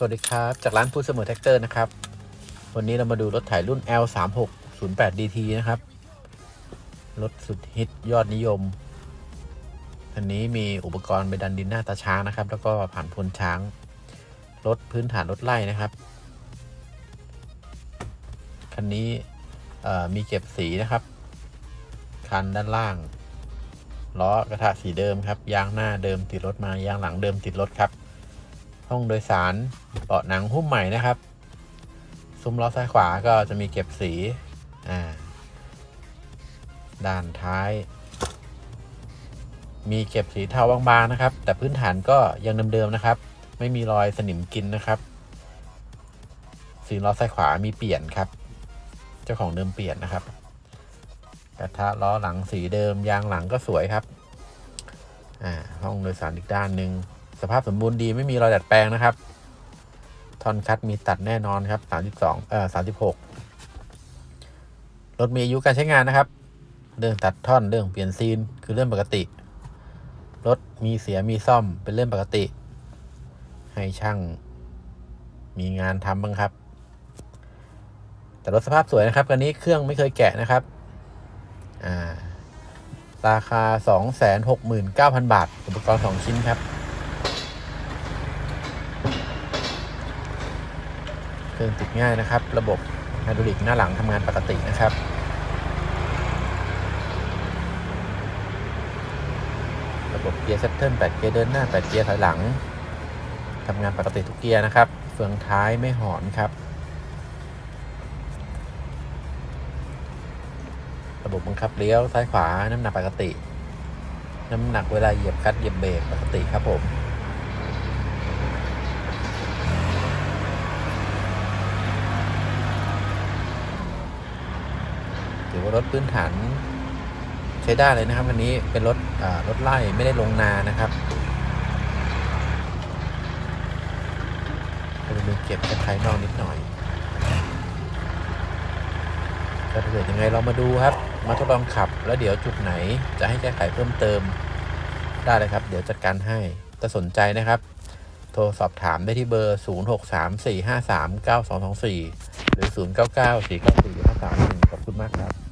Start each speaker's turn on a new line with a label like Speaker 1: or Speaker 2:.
Speaker 1: สวัสดีครับ จากร้านพูดเสมอแท็กเตอร์นะครับ วันนี้เรามาดูรถไถรุ่น L 3 6 0 8 DT นะครับ รถสุดฮิตยอดนิยมอันนี้มีอุปกรณ์ไปดันดินหน้าตาช้างนะครับ แล้วก็ผ่านพลช้าง รถพื้นฐานรถไล่นะครับ คันนี้มีเก็บสีนะครับ คันด้านล่างล้อกระทะสีเดิมครับ ยางหน้าเดิมติดรถมายางหลังเดิมติดรถครับ ห้องโดยสารเบาะหนังหุ้มใหม่นะครับ ซุ้มล้อซ้ายขวาก็จะมีเก็บสีอ่าด้านท้าย มีเก็บสีเทาบางๆนะครับ แต่พื้นฐานก็ยังเดิมๆนะครับ ไม่มีรอยสนิมกินนะครับสีล้อซ้ายขวามีเปลี่ยนครับ เจ้าของเดิมเปลี่ยนนะครับกระทะล้อหลังสีเดิมยางหลังก็สวยครับ อ่าห้องโดยสารอีกด้านหนึ่ง สภาพสมบูรณ์ดีไม่มีรอยดัดแปลงนะครับทอนคัดมีตัดแน่นอนครับ 32 เอ่อ 36 รถมีอายุการใช้งานนะครับ เรื่องตัดท่อนเรื่องเปลี่ยนซีนคือเรื่องปกติ รถมีเสียมีซ่อมเป็นเรื่องปกติ ให้ช่างมีงานทำบ้างครับ แต่รถสภาพสวยนะครับคันนี้เครื่องไม่เคยแกะนะครับ อ่า ราคา 269,000 บาท อุปกรณ์ 2 ชิ้นครับ เครื่องติดง่ายนะครับ ระบบไฮดรอลิกหน้าหลังทำงานปกตินะครับระบบเกียร์เซตเทิล8เกียร์เดินหน้า8เกียร์ถอยหลังทำงานปกติทุกเกียร์นะครับ เฟืองท้ายไม่หอนครับ ระบบบังคับเลี้ยวซ้ายขวาน้ำหนักปกติ น้ำหนักเวลาเหยียบคัดเหยียบเบรกปกติครับผม ถือว่ารถพื้นฐานใช้ได้เลยนะครับวันนี้เป็นรถรถไล่ไม่ได้ลงนานะครับก็จะมีเก็บแค่ภายนอกนิดหน่อยก็ถ้าเกิดยังไงเรามาดูครับ มาทดลองขับแล้วเดี๋ยวจุดไหนจะให้แก้ไขเพิ่มเติมได้เลยครับ เดี๋ยวจัดการให้ถ้าสนใจนะครับ โทรสอบถามได้ที่เบอร์ 0634539224 หรือ 0994945331ขอบคุณมากครับ